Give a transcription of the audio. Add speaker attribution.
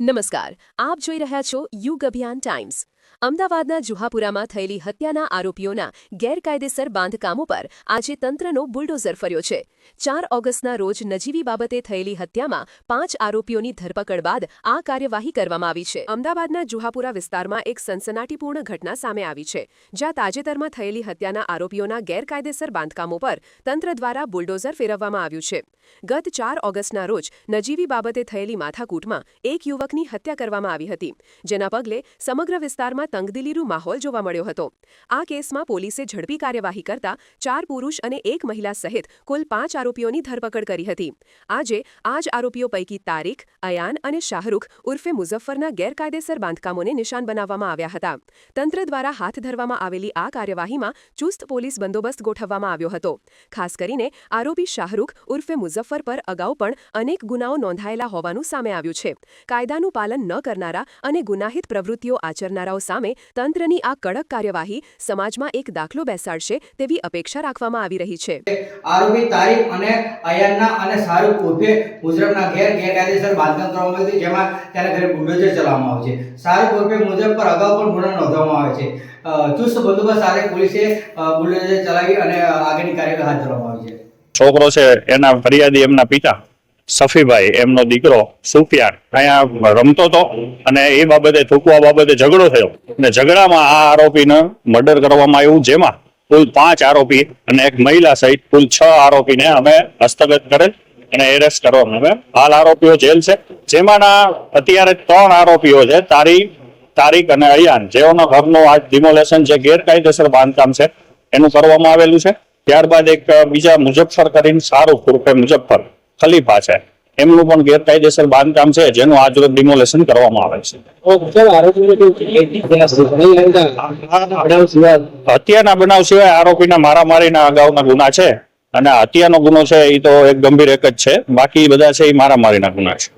Speaker 1: નમસ્કાર આપ જોઈ રહ્યા છો યુગ અભિયાન ટાઈમ્સ અમદાવાદના જુહાપુરામાં થયેલી હત્યાના આરોપીઓના ગેરકાયદેસર બાંધકામો પર આજે તંત્રનો બુલડોઝર ફર્યો છે. ચાર ઓગસ્ટના રોજ નજીવી બાબતે થયેલી હત્યામાં પાંચ આરોપીઓની ધરપકડ બાદ આ કાર્યવાહી કરવામાં આવી છે. અમદાવાદના જુહાપુરા વિસ્તારમાં એક સનસનાટીપૂર્ણ ઘટના સામે આવી છે, જ્યાં તાજેતરમાં થયેલી હત્યાના આરોપીઓના ગેરકાયદેસર બાંધકામો પર તંત્ર દ્વારા બુલડોઝર ફેરવવામાં આવ્યું છે. ગત ચાર ઓગસ્ટના રોજ નજીવી બાબતે થયેલી માથાકૂટમાં એક યુવકની હત્યા કરવામાં આવી હતી, જેના પગલે સમગ્ર વિસ્તારમાં તંગદિલીરૂ માહોલ જોવા મળ્યો હતો. આ કેસમાં પોલીસે ઝડપી કાર્યવાહી કરતા ચાર પુરુષ અને એક મહિલા સહિત કુલ પાંચ આરોપીઓની ધરપકડ કરી હતી. આજે આ જ આરોપીઓ પૈકી તારીખ, અયાન અને શાહરૂખ ઉર્ફે મુઝફ્ફરના ગેરકાયદેસર બાંધકામોને નિશાન બનાવવામાં આવ્યા હતા. તંત્ર દ્વારા હાથ ધરવામાં આવેલી આ કાર્યવાહીમાં ચુસ્ત પોલીસ બંદોબસ્ત ગોઠવવામાં આવ્યો હતો. ખાસ કરીને આરોપી શાહરૂખ ઉર્ફે મુઝફ્ફર પર અગાઉ પણ અનેક ગુનાઓ નોંધાયેલા હોવાનું સામે આવ્યું છે. કાયદાનું પાલન ન કરનારા અને ગુનાહિત પ્રવૃત્તિઓ આચરનારાઓ સામે તંત્રની આ કડક કાર્યવાહી સમાજમાં એક દાખલો બેસાડશે તેવી અપેક્ષા રાખવામાં આવી રહી છે.
Speaker 2: આરોપી તારીફ અને અયાનના અને શાહરૂખ ઉર્ફે મુજરફના ઘેર ગેરકાયદેસર બાંધકામ કરવામાં આવ્યું જેમાં તેના ઘરે બુલડોઝર ચલાવવામાં આવે છે. શાહરૂખ ઉર્ફે મુજબ પર અગાઉ પણ ગુનો નોંધવામાં આવે છે. ચુસ્ત બંદોબસ્ત સાથે પોલીસે બુલડોઝર ચલાવી અને આગળની કાર્યવાહી હાથ ધરવામાં આવી છે.
Speaker 3: છોકરો છે એના ફરિયાદી એમના પિતા. સફીભાઈ, એમનો દીકરો સુફિયાન. અહીંયા રમતો હતો અને એ બાબતે થૂકવા બાબતે ઝઘડો થયો. અને ઝઘડામાં આ આરોપીને મર્ડર કરવામાં આવ્યું, જેમાં કુલ પાંચ આરોપી અને એક મહિલા સહિત કુલ છ આરોપીને અમે હસ્તગત કરેલ અને એરેસ્ટ કરવામાં આવે હાલ આરોપીઓ જેલ છે. જેમાંના અત્યારે ત્રણ આરોપીઓ છે, તારી, તારીખ અને અયાન. જેઓના ઘરનું આજ ડિમોલેશન જે ગેરકાયદેસર બાંધકામ છે, એનું કરવામાં આવેલું છે. ત્યારબાદ એક બીજા મુજફ્ફર કરીને સારું ઉર્ફે મુઝફ્ફર. ખલીફા છે. એમનું પણ ગેરકાયદેસર બાંધકામ છે જેનું આજ રોજ ડિમોલેશન કરવામાં આવે છે. હત્યાના બનાવ સિવાય આરોપીના મારામારીના અગાઉના ગુના છે અને હત્યાનો ગુનો છે એ તો એક ગંભીર એક જ છે. બાકી બધા છે એ મારામારીના ગુના છે.